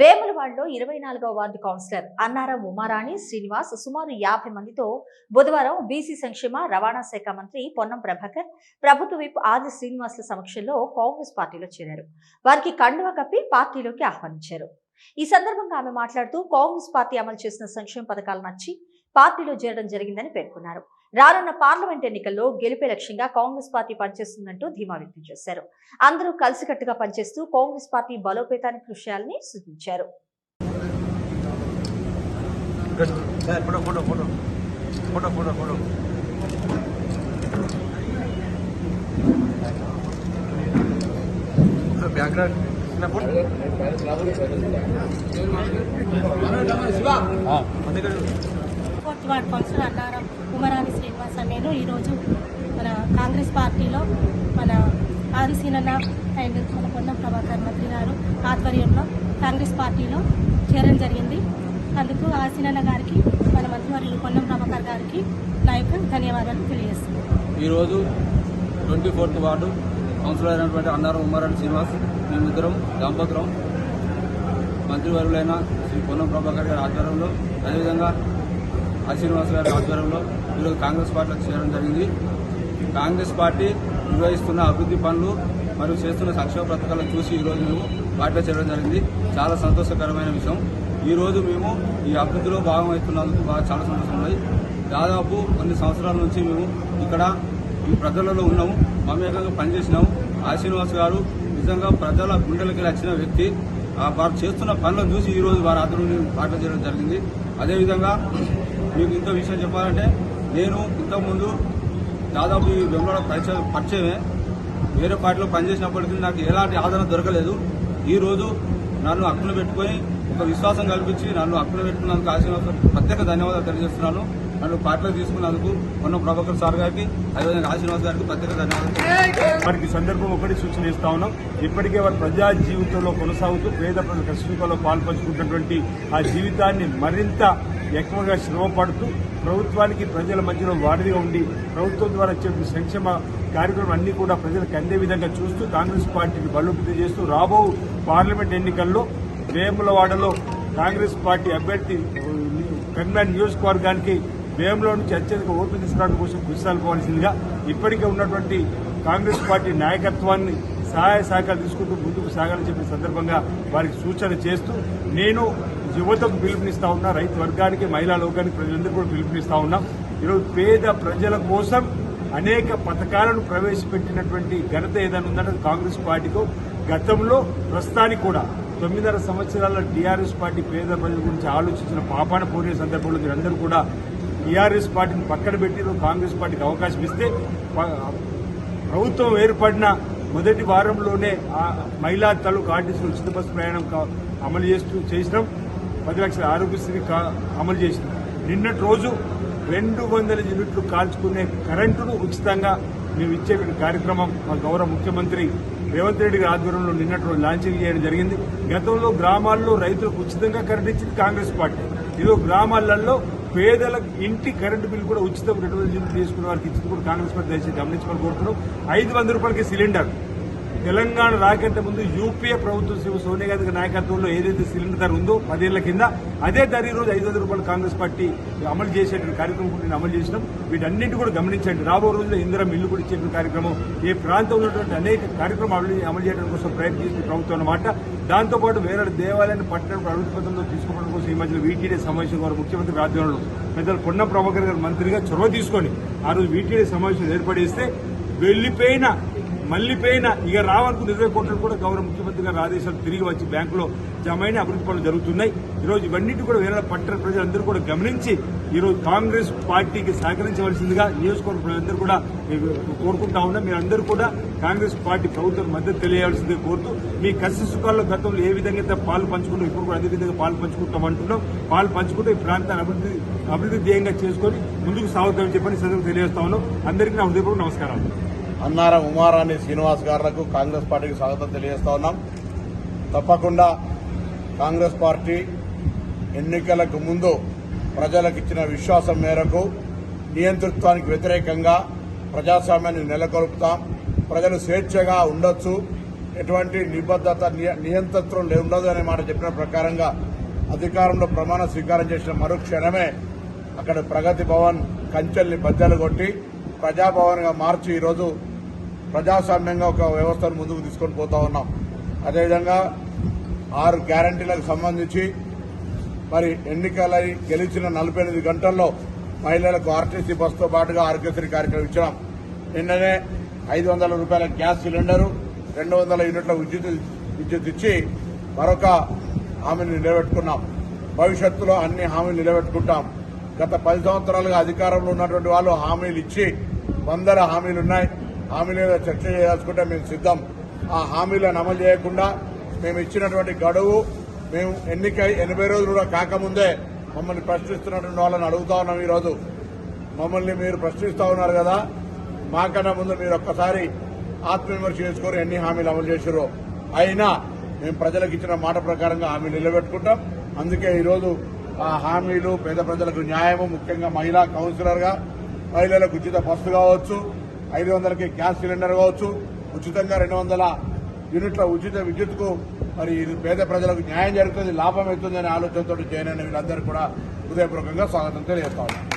వేములవాడలో ఇరవై నాలుగవ వార్డు కౌన్సిలర్ అన్నారం ఉమారాణి శ్రీనివాస్ సుమారు యాభై మందితో బుధవారం బీసీ సంక్షేమ రవాణా శాఖ మంత్రి పొన్నం ప్రభాకర్ ప్రభుత్వ విప్ ఆది శ్రీనివాసుల సమక్షంలో కాంగ్రెస్ పార్టీలో చేరారు. వారికి కండువా కప్పి పార్టీలోకి ఆహ్వానించారు. ఈ సందర్భంగా ఆమె మాట్లాడుతూ కాంగ్రెస్ పార్టీ అమలు చేసిన సంక్షేమ పథకాలు నచ్చి పార్టీలో చేరడం జరిగిందని పేర్కొన్నారు. రానున్న పార్లమెంట్ ఎన్నికల్లో గెలిపే లక్ష్యంగా కాంగ్రెస్ పార్టీ పనిచేస్తుందంటూ ధీమా వ్యక్తం చేశారు. అందరూ కలిసికట్టుగా పనిచేస్తూ కాంగ్రెస్ పార్టీ బలోపేతానికి కృషి చేయాలని సూచించారు. అన్నారం కుమరాని శ్రీనివాస్ నేను ఈరోజు మన కాంగ్రెస్ పార్టీలో మన ఆదిశీనన్న అండ్ కొనకొండ ప్రభాకర్ మంత్రి గారు ఆధ్వర్యంలో కాంగ్రెస్ పార్టీలో చేరడం జరిగింది. అందుకు ఆసీనన్న గారికి మన మంత్రివర్యులు కొన్నం ప్రభాకర్ గారికి నా యొక్క ధన్యవాదాలు తెలియజేస్తున్నాను ఈరోజు ట్వంటీ ఫోర్త్ వార్డు కౌన్సిలర్ అయినటువంటి అన్నారం ఉమ్మారాణి శ్రీనివాస్ మేమిద్దరం దంపతులం మంత్రివర్యులైన శ్రీ పొన్నం ప్రభాకర్ గారి ఆధ్వర్యంలో అదేవిధంగా ఆ శ్రీనివాస్ గారి ఆధ్వర్యంలో ఈరోజు కాంగ్రెస్ పార్టీలో చేరడం జరిగింది. కాంగ్రెస్ పార్టీ నిర్వహిస్తున్న అభివృద్ధి పనులు మరియు చేస్తున్న సంక్షేమ పథకాలను చూసి ఈరోజు మేము పార్టీలో చేరడం జరిగింది. చాలా సంతోషకరమైన విషయం. ఈరోజు మేము ఈ అభివృద్ధిలో భాగమవుతున్నందుకు బాగా చాలా సంతోషం ఉన్నది దాదాపు కొన్ని సంవత్సరాల నుంచి మేము ఇక్కడ ఈ ప్రజలలో ఉన్నాము. మమేకంగా పనిచేసినాము. ఆ శ్రీనివాస్ గారు నిజంగా ప్రజల గుండెలకి నచ్చిన వ్యక్తి. వారు చేస్తున్న పనులను చూసి ఈరోజు వారి ఆధ్వర్యంలో పాటలు చేయడం జరిగింది. అదేవిధంగా మీకు ఇంకో విషయం చెప్పాలంటే నేను ఇంతకుముందు దాదాపు ఈ బెంగళూరు పరిచయం పరిచయమే. వేరే పార్టీలో పనిచేసినప్పటికీ నాకు ఎలాంటి ఆదరణ దొరకలేదు. ఈరోజు నన్ను హక్కును పెట్టుకొని ఒక విశ్వాసం కల్పించి నన్ను హక్కును పెట్టుకున్నందుకు ఆశీర్వాదం ప్రత్యేక ధన్యవాదాలు తెలియజేస్తున్నాను. నన్ను పార్టీలో తీసుకున్నందుకు మొన్న ప్రభాకర్ సార్ గారికి అదేవిధంగా ఆశీర్వాద్ గారికి ప్రత్యేక ధన్యవాదాలు. వారికి సందర్భం ఒకటి సూచన ఇస్తా ఉన్నాం. ఇప్పటికే వారి ప్రజా జీవితంలో కొనసాగుతూ పేద ప్రజల కష్టంలో పాల్పంచుకుంటున్నటువంటి ఆ జీవితాన్ని మరింత ఎక్కువగా శ్రమపడుతూ ప్రభుత్వానికి ప్రజల మధ్యలో వాడిగా ఉండి ప్రభుత్వం ద్వారా చెప్పిన సంక్షేమ కార్యక్రమం అన్ని కూడా ప్రజలకు అందే విధంగా చూస్తూ కాంగ్రెస్ పార్టీని బలోపేతం చేస్తూ రాబో పార్లమెంట్ ఎన్నికల్లో వేములవాడలో కాంగ్రెస్ పార్టీ అభ్యర్థి కన్వెన్ నియోజకవర్గానికి వేములో నుంచి అత్యధిక ఓట్లు తీసుకురావడం కోసం కృషి సాల్పోవాల్సిందిగా ఇప్పటికే ఉన్నటువంటి కాంగ్రెస్ పార్టీ నాయకత్వాన్ని సహాయ సహకారాలు తీసుకుంటూ ముందుకు సాగాలని చెప్పిన సందర్భంగా వారికి సూచన చేస్తూ నేను యువతకు పిలుపునిస్తా ఉన్నా రైతు వర్గానికి మహిళా లోకానికి ప్రజలందరూ కూడా పిలుపునిస్తా ఉన్నాం. ఈరోజు పేద ప్రజల కోసం అనేక పథకాలను ప్రవేశపెట్టినటువంటి ఘనత ఏదైనా ఉందంటే కాంగ్రెస్ పార్టీకు గతంలో ప్రస్తుతానికి కూడా తొమ్మిదిన్నర సంవత్సరాల టీఆర్ఎస్ పార్టీ పేద ప్రజల గురించి ఆలోచించిన పాపాన పోరిన సందర్భంలో మీరందరూ కూడా టీఆర్ఎస్ పార్టీని పక్కన పెట్టి కాంగ్రెస్ పార్టీకి అవకాశం ఇస్తే ప్రభుత్వం ఏర్పడిన మొదటి వారంలోనే మహిళా తాలూకు ఆర్టీసీలు ఉచిత బస్సు ప్రయాణం కా- అమలు చేస్తూ చేసినాం. పది లక్షల ఆరోగ్యశ్రీ కా- అమలు చేసినాం. నిన్నటి రోజు రెండు వందల యూనిట్లు కాల్చుకునే కరెంటును ఉచితంగా మేము ఇచ్చే కార్యక్రమం మా గౌరవ ముఖ్యమంత్రి రేవంత్ రెడ్డి గారి ఆధ్వర్యంలో నిన్నటి రోజు లాంచింగ్ చేయడం జరిగింది. గతంలో గ్రామాల్లో రైతులకు ఉచితంగా కరెంట్ ఇచ్చింది కాంగ్రెస్ పార్టీ. ఈరోజు గ్రామాలలో పేదలకు ఇంటి కరెంటు బిల్లు కూడా ఉచితం రెండు వందల తీసుకున్న వారికి ఇచ్చింది కూడా కాంగ్రెస్ పార్టీ దయచేసి గమనించమని కోరుతున్నాం. ఐదు వందల రూపాయలకి సిలిండర్. తెలంగాణ రాకంటే ముందు యూపీఏ ప్రభుత్వం శివ సోనియా గాంధీ నాయకత్వంలో ఏదైతే సిలిండర్ ధర ఉందో పదేళ్ళ కింద అదే ధర ఈరోజు రోజు ఐదు వందల రూపాయలు కాంగ్రెస్ పార్టీ అమలు చేసేటువంటి కార్యక్రమం కూడా నేను అమలు చేసినాం. వీటన్నింటి కూడా గమనించండి. రాబో రోజుల్లో ఇందిరం మిల్లు కూడా ఇచ్చేటువంటి కార్యక్రమం ఈ ప్రాంతంలో ఉన్నటువంటి అనేక కార్యక్రమాలు అమలు అమలు చేయడం కోసం ప్రయత్నం ప్రభుత్వం అన్నమాట. దాంతోపాటు వేరే దేవాలయాన్ని పట్టణ అభివృద్ధి పథకంలో తీసుకోవడం కోసం ఈ మధ్యలో వీటీడీ సమావేశం వారు ముఖ్యమంత్రి ఆధ్వర్యంలో పెద్దలు పొన్న ప్రభాకర్ గారు మంత్రిగా చొరవ తీసుకొని ఆ రోజు వీటీడీ సమావేశం ఏర్పడేస్తే మళ్ళీ పోయిన ఇక రావనుకున్న ఇరవై కోట్లు కూడా గౌరవ ముఖ్యమంత్రి గారి ఆదేశాలు తిరిగి వచ్చి బ్యాంకులో జమ అయిన అభివృద్ధి పనులు జరుగుతున్నాయి. ఈరోజు ఇవన్నిటి కూడా వేరే పట్టణ ప్రజలందరూ కూడా గమనించి ఈరోజు కాంగ్రెస్ పార్టీకి సహకరించవలసిందిగా నియోజకవర్గ ప్రజలందరూ కూడా కోరుకుంటా ఉన్నా. మీరందరూ కూడా కాంగ్రెస్ పార్టీ ప్రభుత్వం మద్దతు తెలియవలసిందిగా కోరుతూ మీ కసి సుఖాల్లో గతంలో ఏ విధంగా అయితే పాలు పంచుకుంటాం ఇప్పుడు కూడా అదే విధంగా పాలు పంచుకుంటాం అంటున్నాం. పాలు పంచుకుంటూ ఈ ప్రాంతాన్ని అభివృద్ధి అభివృద్ధి ధ్యేయంగా చేసుకొని ముందుకు సాగుతామని చెప్పని సందర్భంగా తెలియజేస్తా ఉన్నాం. అందరికీ నా హృదయపూర్వక నమస్కారాలు. అన్నారం ఉమారాణి శ్రీనివాస్ గారులకు కాంగ్రెస్ పార్టీకి స్వాగతం తెలియజేస్తా ఉన్నాం. తప్పకుండా కాంగ్రెస్ పార్టీ ఎన్నికలకు ముందు ప్రజలకు ఇచ్చిన విశ్వాసం మేరకు నియంతృత్వానికి వ్యతిరేకంగా ప్రజాస్వామ్యాన్ని నెలకొల్పుతాం. ప్రజలు స్వేచ్ఛగా ఉండొచ్చు. ఎటువంటి నిబద్ధత నియ- నియంత్రణ ఉండదు అనే మాట చెప్పిన ప్రకారంగా అధికారంలో ప్రమాణ స్వీకారం చేసిన మరుక్షణమే అక్కడ ప్రగతి భవన్ కంచెల్ని బద్దలు కొట్టి ప్రజాభవన్గా మార్చి ఈరోజు ప్రజాస్వామ్యంగా ఒక వ్యవస్థను ముందుకు తీసుకొని పోతా ఉన్నాం. అదేవిధంగా ఆరు గ్యారంటీలకు సంబంధించి మరి ఎన్నికలై గెలిచిన నలభై ఎనిమిది గంటల్లో మహిళలకు ఆర్టీసీ బస్సుతో పాటుగా ఆరోగ్యశ్రీ కార్యక్రమం ఇచ్చినాం. నిన్ననే ఐదు వందల రూపాయల గ్యాస్ సిలిండరు రెండు వందల యూనిట్ల విద్యుత్ విద్యుత్ ఇచ్చి మరొక హామీని నిలబెట్టుకున్నాం. భవిష్యత్తులో అన్ని హామీలు నిలబెట్టుకుంటాం. గత పది సంవత్సరాలుగా అధికారంలో ఉన్నటువంటి వాళ్ళు హామీలు ఇచ్చి వందల హామీలు ఉన్నాయి. హామీల మీద చర్చ చేయాల్సుకుంటే మేము సిద్ధం. ఆ హామీలను అమలు చేయకుండా మేము ఇచ్చినటువంటి గడువు మేము ఎన్నిక ఎనభై రోజులు కూడా కాకముందే మమ్మల్ని ప్రశ్నిస్తున్నటువంటి వాళ్ళని అడుగుతా ఉన్నాం ఈరోజు. మమ్మల్ని మీరు ప్రశ్నిస్తూ ఉన్నారు కదా. మాకన్నా ముందు మీరు ఒక్కసారి ఆత్మవిమర్శ చేసుకొని ఎన్ని హామీలు అమలు చేశారో అయినా మేము ప్రజలకు ఇచ్చిన మాట ప్రకారంగా హామీ నిలబెట్టుకుంటాం. అందుకే ఈరోజు ఆ హామీలు పేద ప్రజలకు న్యాయము ముఖ్యంగా మహిళా కౌన్సిలర్గా మహిళలకు ఉచిత బస్సు కావచ్చు ఐదు వందలకి గ్యాస్ సిలిండర్ కావచ్చు ఉచితంగా రెండు వందల యూనిట్ల ఉచిత విద్యుత్కు మరి ఇది పేద ప్రజలకు న్యాయం జరుగుతుంది లాభం అవుతుంది అనే ఆలోచనతో చేయనని వీళ్ళందరూ కూడా హృదయపూర్వకంగా స్వాగతం తెలియజేస్తా